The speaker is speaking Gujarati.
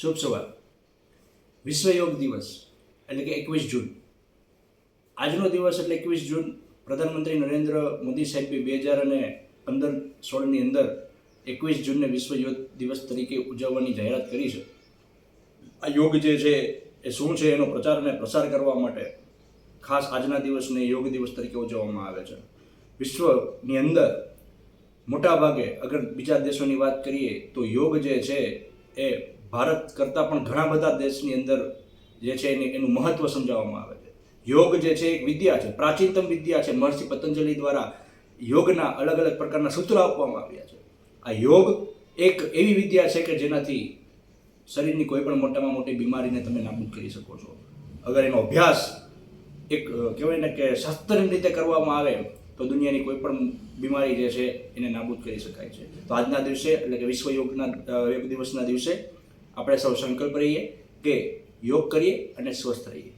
શુભ સવાર. વિશ્વ યોગ દિવસ, એટલે કે એકવીસ જૂન. આજનો દિવસ એટલે એકવીસ જૂન પ્રધાનમંત્રી નરેન્દ્ર મોદી સાહેબે બે હજાર અને પંદર સોળની અંદર એકવીસ જૂનને વિશ્વ યોગ દિવસ તરીકે ઉજવવાની જાહેરાત કરી છે. આ યોગ જે છે એ શું છે એનો પ્રચાર અને પ્રસાર કરવા માટે ખાસ આજના દિવસને યોગ દિવસ તરીકે ઉજવવામાં આવે છે. વિશ્વની અંદર મોટા ભાગે અગર બીજા દેશોની વાત કરીએ તો યોગ જે છે એ ભારત કરતાં પણ ઘણા બધા દેશની અંદર જે છે એને એનું મહત્ત્વ સમજાવવામાં આવે છે. યોગ જે છે એક વિદ્યા છે, પ્રાચીનતમ વિદ્યા છે. મહર્ષિ પતંજલિ દ્વારા યોગના અલગ અલગ પ્રકારના સૂત્રો આપવામાં આવ્યા છે. આ યોગ એક એવી વિદ્યા છે કે જેનાથી શરીરની કોઈ પણ મોટામાં મોટી બીમારીને તમે નાબૂદ કરી શકો છો. અગર એનો અભ્યાસ એક કહેવાય ને કે શાસ્ત્રની રીતે કરવામાં આવે, તો દુનિયાની કોઈ પણ બીમારી જે છે એને નાબૂદ કરી શકાય છે. તો આજના દિવસે એટલે કે વિશ્વ યોગના યોગ દિવસના દિવસે આપણે સૌ સંકલ્પ રહીએ કે યોગ કરીએ અને સ્વસ્થ રહીએ.